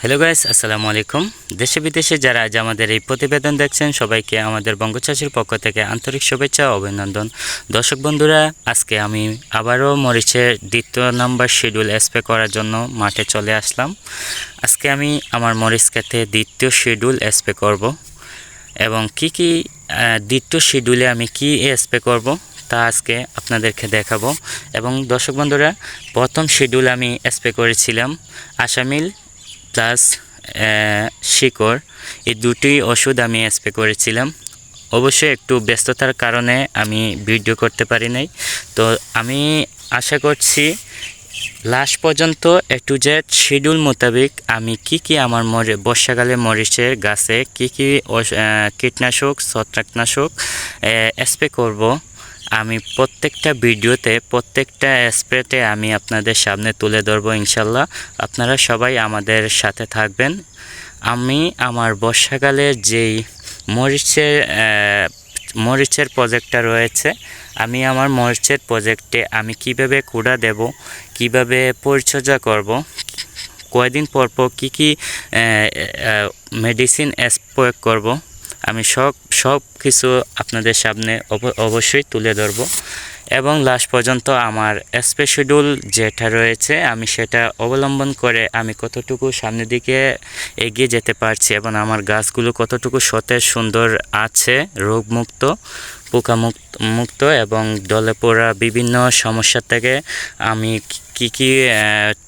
Hello guys আসসালামু আলাইকুম দেশে বিদেশে যারা আজ আমাদের এই প্রতিবেদন দেখছেন, সবাইকে আমাদের বঙ্গচাষীর পক্ষ থেকে আন্তরিক শুভেচ্ছা ও অভিনন্দন। দর্শক বন্ধুরা, আজকে আমি আবারও মরিচের দ্বিতীয় নাম্বার শিডিউল স্প্রে করার জন্য মাঠে চলে আসলাম। আজকে আমি আমার মরিচ খেতে দ্বিতীয় শিডিউল স্প্রে করব এবং কি কি দ্বিতীয় শিডিউলে আমি কি স্প্রে করব তা আজকে আপনাদেরকে দেখাবো। এবং দর্শক বন্ধুরা, প্রথম শিডিউল আমি স্প্রে করেছিলাম আসামিল প্লাস শিকড়, এই দুটি ওষুধ আমি স্প্রে করেছিলাম। অবশ্যই একটু ব্যস্ততার কারণে আমি ভিডিও করতে পারি নাই। তো আমি আশা করছি, লাস্ট পর্যন্ত এ টু জেড শিডিউল মোতাবেক আমি কি কি আমার মরে, বর্ষাকালে মরিচের গাছে কি কি কীটনাশক, ছত্রাকনাশক স্প্রে করব। আমি প্রত্যেকটা ভিডিওতে, প্রত্যেকটা স্প্রেতে আমি আপনাদের সামনে তুলে ধরবো ইনশাল্লাহ। আপনারা সবাই আমাদের সাথে থাকবেন। আমি আমার বর্ষাকালে যেই মরিচের মরিচের প্রজেক্টটা রয়েছে, আমি আমার মরিচের প্রজেক্টে আমি কীভাবে কুড়া দেব, কীভাবে পরিচর্যা করব, কয়দিন পর পর কী কী মেডিসিন প্রয়োগ করব আমি সব সব কিছু আপনাদের সামনে অব- অবশ্যই তুলে ধরব। এবং লাস্ট পর্যন্ত আমার স্পে শিডিউল যেটা রয়েছে, আমি সেটা অবলম্বন করে আমি কতটুকু সামনের দিকে এগিয়ে যেতে পারছি এবং আমার গাছগুলো কতটুকু সতেজ, সুন্দর আছে, রোগমুক্ত, পোকামুক্ত, মুক্ত এবং ডলে পড়া বিভিন্ন সমস্যা থেকে আমি কি কি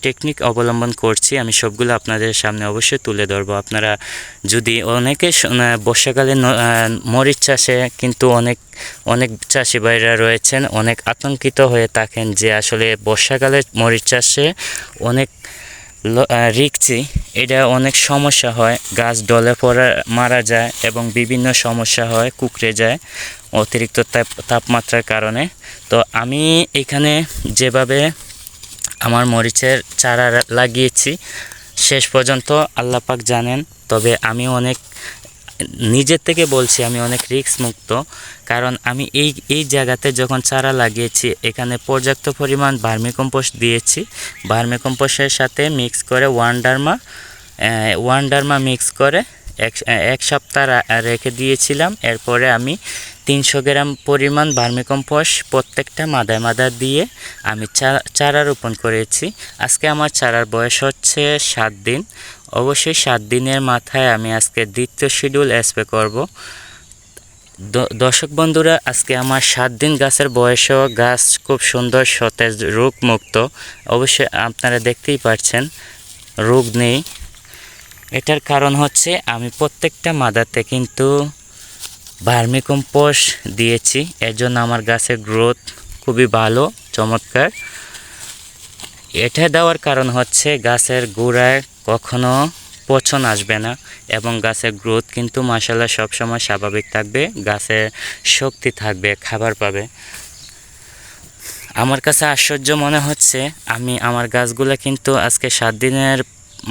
টেকনিক অবলম্বন করছি আমি সবগুলো আপনাদের সামনে অবশ্যই তুলে ধরবো। আপনারা যদি অনেকে বর্ষাকালে মরিচ চাষে কিন্তু অনেক অনেক চাষি ভাইরা রয়েছেন, অনেক আতঙ্কিত হয়ে থাকেন যে আসলে বর্ষাকালে মরিচ চাষে অনেক রিক্সি এটা অনেক সমস্যা হয়, গাছ ডলে পড়া, মারা যায় এবং বিভিন্ন সমস্যা হয়, কুকড়ে যায় অতিরিক্ত তাপমাত্রার কারণে। তো আমি এখানে যেভাবে আমার মরিচের চারা লাগিয়েছি। শেষ পর্যন্ত আল্লাহ পাক জানেন, তবে আমি অনেক, নিজের থেকে বলছি আমি অনেক রিস্ক মুক্ত, কারণ আমি এই এই জায়গাতে যখন চারা লাগিয়েছি, এখানে পর্যাপ্ত পরিমাণ ভার্মিকম্পোস্ট দিয়েছি। ভার্মিকম্পোস্টের সাথে মিক্স করে ওয়ান্ডারমা ওয়ান্ডারমা মিক্স করে এক এক সপ্তাহ রেখে দিয়েছিলাম। এরপরে আমি তিনশো গ্রাম পরিমাণ ভার্মিকম্পোস্ট প্রত্যেকটা মাদায় মাদা দিয়ে আমি চারা রোপণ করেছি। আজকে আমার চারার বয়স হচ্ছে সাত দিন। অবশ্যই সাত দিনের মাথায় আমি আজকে দ্বিতীয় শিডিউল স্প্রে করব। দর্শক বন্ধুরা, আজকে আমার সাত দিন গাছের বয়সও গাছ খুব সুন্দর সতেজ রোগমুক্ত। অবশ্যই আপনারা দেখতেই পাচ্ছেন রোগ নেই। এটার কারণ হচ্ছে আমি প্রত্যেকটা মাদাতে কিন্তু ভার্মিকম্পোস্ট দিয়েছি। এর জন্য আমার গাছের গ্রোথ খুবই ভালো, চমৎকার। এটা দেওয়ার কারণ হচ্ছে গাছের গোড়ায় কখনো পচন আসবে না এবং গাছের গ্রোথ কিন্তু মাসাল্লাহ সবসময় স্বাভাবিক থাকবে গাছের শক্তি থাকবে, খাবার পাবে। আমার কাছে আশ্চর্য মনে হচ্ছে, আমি আমার গাছগুলো কিন্তু আজকে সাত দিনের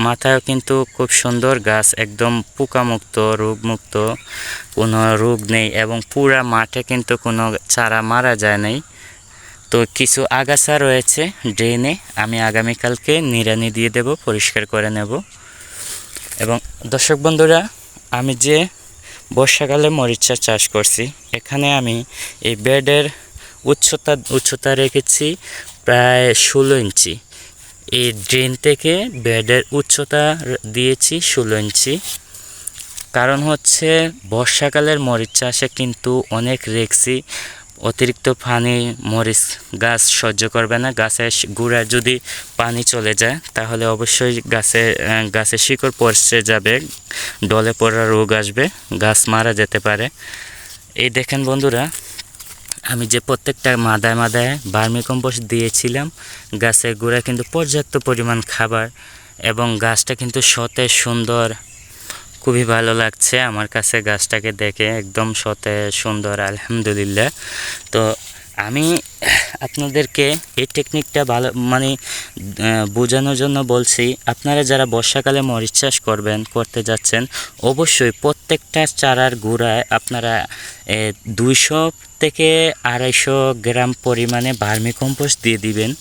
মাথায় কিন্তু খুব সুন্দর গাছ, একদম পোকামুক্ত, রোগমুক্ত, কোনো রোগ নেই এবং পুরা মাঠে কিন্তু কোনো চারা মারা যায় নাই। তো কিছু আগাছা রয়েছে ড্রেনে, আমি আগামীকালকে নিড়ানি দিয়ে দেব, পরিষ্কার করে নেব। এবং দর্শক বন্ধুরা, আমি যে বর্ষাকালে মরিচা চাষ করছি, এখানে আমি এই বেডের উচ্চতা উচ্চতা রেখেছি প্রায় ষোলো ইঞ্চি। এই ড্রেন থেকে বেডের উচ্চতা দিয়েছি ষোলো ইঞ্চি। কারণ হচ্ছে বর্ষাকালের মরিচ চাষে কিন্তু অনেক রেক্সি, অতিরিক্ত পানি, মরিচ গাছ সহ্য করবে না। গাছের গোড়ায় যদি পানি চলে যায়, তাহলে অবশ্যই গাছে গাছের শিকড় পচে যাবে, ডলে পড়া রোগ আসবে, গাছ মারা যেতে পারে। এই দেখেন বন্ধুরা আমি যে প্রত্যেকটা মাদায় মাদায় ভার্মিকম্পোস্ট দিয়েছিলাম গাছের গোড়ায় কিন্তু পর্যাপ্ত পরিমাণ খাবার এবং গাছটা কিন্তু সতেজ, সুন্দর, খুবই ভালো লাগছে আমার কাছে গাছটাকে দেখে, একদম সতেজ, সুন্দর, আলহামদুলিল্লাহ। তো আমি আপনাদেরকে এই টেকনিকটা ভালো মানে বোঝানোর জন্য বলছি, আপনারা যারা বর্ষাকালে মরিচ চাষ করবেন, করতে যাচ্ছেন, অবশ্যই প্রত্যেকটা চারার গোড়ায় আপনারা দুইশো থেকে আড়াইশো গ্রাম পরিমাণে ভার্মি কম্পোস্ট দিয়ে দিবেন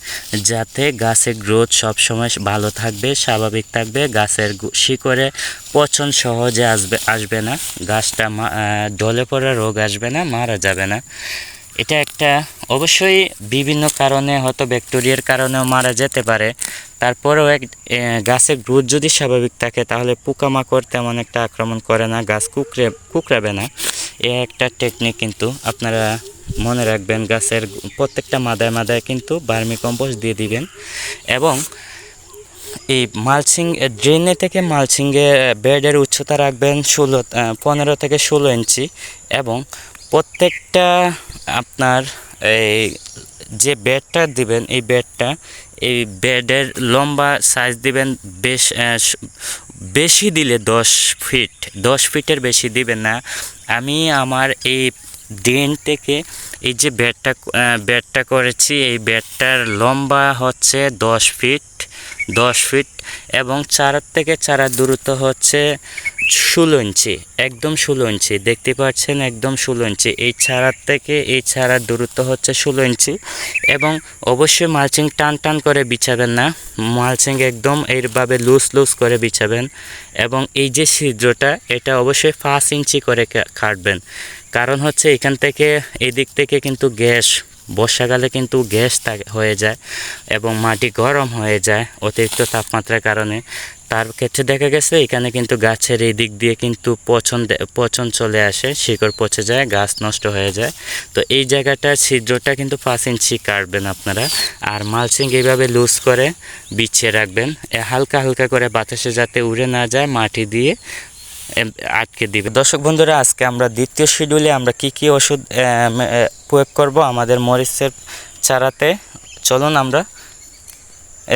যাতে গাছের গ্রোথ সবসময় ভালো থাকবে স্বাভাবিক থাকবে গাছের শিকড়ে পচন সহজে আসবে আসবে না গাছটা আহ, পড়া রোগ আসবে না মারা যাবে না। এটা একটা অবশ্যই বিভিন্ন কারণে হয়তো ব্যাকটেরিয়ার কারণেও মারা যেতে পারে। তারপরেও এক গাছের গ্রোথ যদি স্বাভাবিক থাকে তাহলে পোকামাকড় তেমন একটা আক্রমণ করে না গাছ কুকড়ে কুকড়াবে না। এ একটা টেকনিক কিন্তু আপনারা মনে রাখবেন, গাছের প্রত্যেকটা মাদায় মাদায় কিন্তু বার্মি কম্পোস্ট দিয়ে দিবেন। এবং এই মালসিং ড্রেনে থেকে মালসিংয়ে বেডের উচ্চতা রাখবেন ষোলো পনেরো থেকে ষোলো ইঞ্চি এবং প্রত্যেকটা আপনার এই যে বেডটা দিবেন, এই বেডটা এই বেডের লম্বা সাইজ দিবেন বেশ বেশি দিলে দশ ফিট দশ ফিটের বেশি দিবেন না। আমি আমার এই ড্রেন থেকে এই যে ব্যাটটা ব্যাটটা করেছি, এই ব্যাটটার লম্বা হচ্ছে দশ ফিট দশ ফিট এবং চারার থেকে চারার দূরত্ব হচ্ছে ষোলো ইঞ্চি, একদম ষোলো ইঞ্চি, দেখতে পাচ্ছেন একদম ষোলো ইঞ্চি। এই চারার থেকে, এই চারার দূরত্ব হচ্ছে ষোলো ইঞ্চি এবং অবশ্যই মালচিং টান টান করে বিছাবেন না। মালচিং একদম এইভাবে লুজ লুজ করে বিছাবেন এবং এই যে ছিদ্রটা, এটা অবশ্যই পাঁচ ইঞ্চি করে কাটবেন। কারণ হচ্ছে এখান থেকে এই দিক থেকে কিন্তু গ্যাস, বর্ষাকালে কিন্তু গ্যাস হয়ে যায় এবং মাটি গরম হয়ে যায় অতিরিক্ত তাপমাত্রার কারণে। তার ক্ষেত্রে দেখা গেছে, এখানে কিন্তু গাছের এই দিক দিয়ে কিন্তু পচন পচন চলে আসে, শিকড় পচে যায়, গাছ নষ্ট হয়ে যায়। তো এই জায়গাটার ছিদ্রটা কিন্তু পাঁচ ইঞ্চি কাটবেন আপনারা। আর মালচিং এইভাবে লুজ করে বিছিয়ে রাখবেন। হালকা হালকা করে বাতাসে যাতে উড়ে না যায়, মাটি দিয়ে আটকে দিবে। দর্শক বন্ধুরা, আজকে আমরা দ্বিতীয় শিডিউলে আমরা কি কি ওষুধ প্রয়োগ করব আমাদের মরিচের চারাতে? চলুন আমরা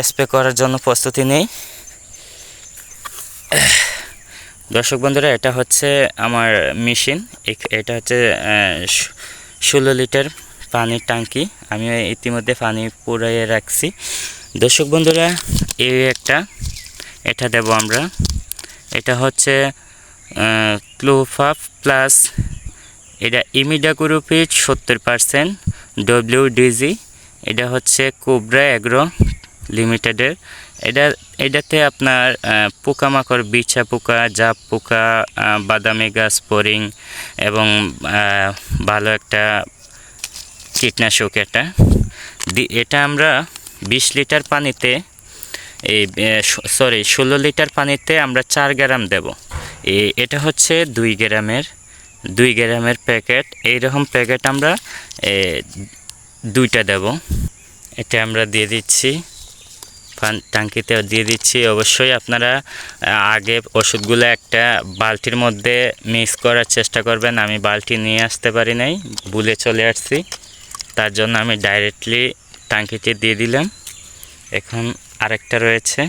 স্প্রে করার জন্য প্রস্তুতি নেই। দর্শক বন্ধুরা, এটা হচ্ছে আমার মেশিন। এটা হচ্ছে ষোলো লিটার পানির ট্যাঙ্কি। আমি ইতিমধ্যে পানি পুরাইয়ে রাখছি। দর্শক বন্ধুরা, এই একটা, এটা দেব আমরা। এটা হচ্ছে ক্লোফাফ প্লাস, এটা ইমিডা গ্রুপের সত্তর পারসেন্ট ডব্লিউডিজি এটা হচ্ছে কোবরা অ্যাগ্রো লিমিটেডের এটা, এটাতে আপনার পোকামাকড়, বিছা পোকা জাপ পোকা বাদামি গাছ পরিং এবং ভালো একটা কীটনাশক এটা। এটা আমরা বিশ লিটার পানিতে, এই সরি ষোলো লিটার পানিতে আমরা চার গ্রাম দেব। এটা হচ্ছে দুই গ্রামের দুই গ্রামের প্যাকেট। এইরকম প্যাকেট আমরা দুইটা দেব। এটা আমরা দিয়ে দিচ্ছি। টাঙ্কিতে দিয়ে দিচ্ছি। অবশ্যই আপনারা আগে ওষুধগুলো একটা বালতির মধ্যে মিক্স করার চেষ্টা করবেন। আমি বালতি নিয়ে আসতে পারি নাই, ভুলে চলে আসছি। তার জন্য আমি ডাইরেক্টলি টাঙ্কিতে দিয়ে দিলাম। এখন আরেকটা রয়েছে।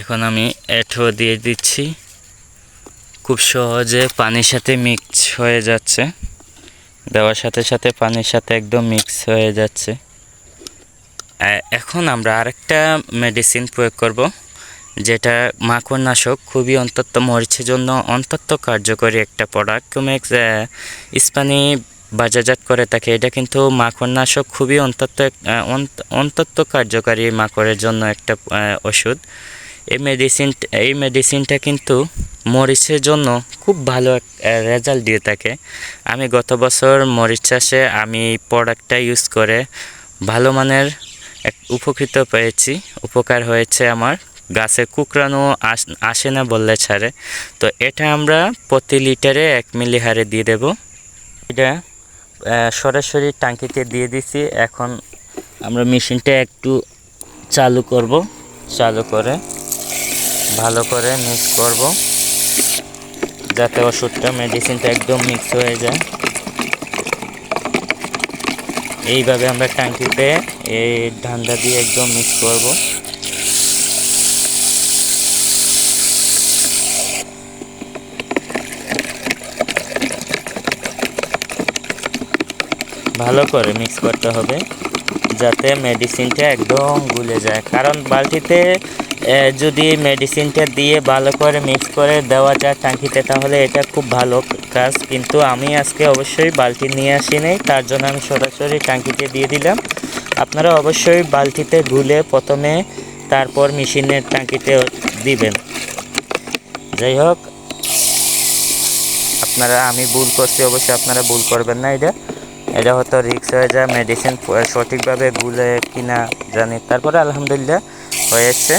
এখন আমি এঠো দিয়ে দিচ্ছি। খুব সহজে পানির সাথে মিক্স হয়ে যাচ্ছে। দেওয়ার সাথে সাথে পানির সাথে একদম মিক্স হয়ে যাচ্ছে। এখন আমরা আরেকটা মেডিসিন প্রয়োগ করব, যেটা মাকড়নাশক, খুবই অন্তত মরিচের জন্য অন্তত কার্যকরী একটা প্রোডাক্ট কুমেক্স ইস্পানি বাজারজাত করে থাকে। এটা কিন্তু মাকড়নাশক খুবই অন্তত অন্তত কার্যকারী মাকড়ের জন্য একটা ওষুধ। এই মেডিসিন এই মেডিসিনটা কিন্তু মরিচের জন্য খুব ভালো রেজাল্ট দিয়ে থাকে। আমি গত বছর মরিচ চাষে আমি প্রোডাক্টটা ইউজ করে ভালো মানের এক উপকৃত পেয়েছি। উপকার হয়েছে আমার। গাছে কুকরানো আস- না বললে ছাড়ে। তো এটা আমরা প্রতি লিটারে এক মিলি হারে দিয়ে দেব। এটা সরাসরি টাঙ্কিতে দিয়ে দিছি। এখন আমরা মেশিনটা একটু চালু করব। চালু করে, ভালো করে মিক্স করব। যাতে ওষুধটা মেডিসিনটা একদম মিক্স হয়ে যায়। এইভাবে আমরা ট্যাঙ্কিতে এই ধান্দা দিয়ে একদম মিক্স করব। ভালো করে মিক্স করতে হবে, যাতে মেডিসিনটা একদম গুলে যায়। কারণ বালতিতে যদি মেডিসিনটা দিয়ে ভালো করে মিক্স করে দেওয়া যায় টাঙ্কিতে, তাহলে এটা খুব ভালো কাজ। কিন্তু আমি আজকে অবশ্যই বালতি নিয়ে আসি নাই তার জন্য আমি সরাসরি টাঙ্কিতে দিয়ে দিলাম। আপনারা অবশ্যই বালতিতে গুলে প্রথমে তারপর মেশিনের টাঙ্কিতে দিবেন। যাই হোক, আপনারা, আমি ভুল করছি, অবশ্যই আপনারা ভুল করবেন না এটা। এটা হয়তো রিক্স হয়ে যায় মেডিসিন সঠিকভাবে গুলে কিনা জানি। তারপরে আলহামদুলিল্লাহ হয়েছে।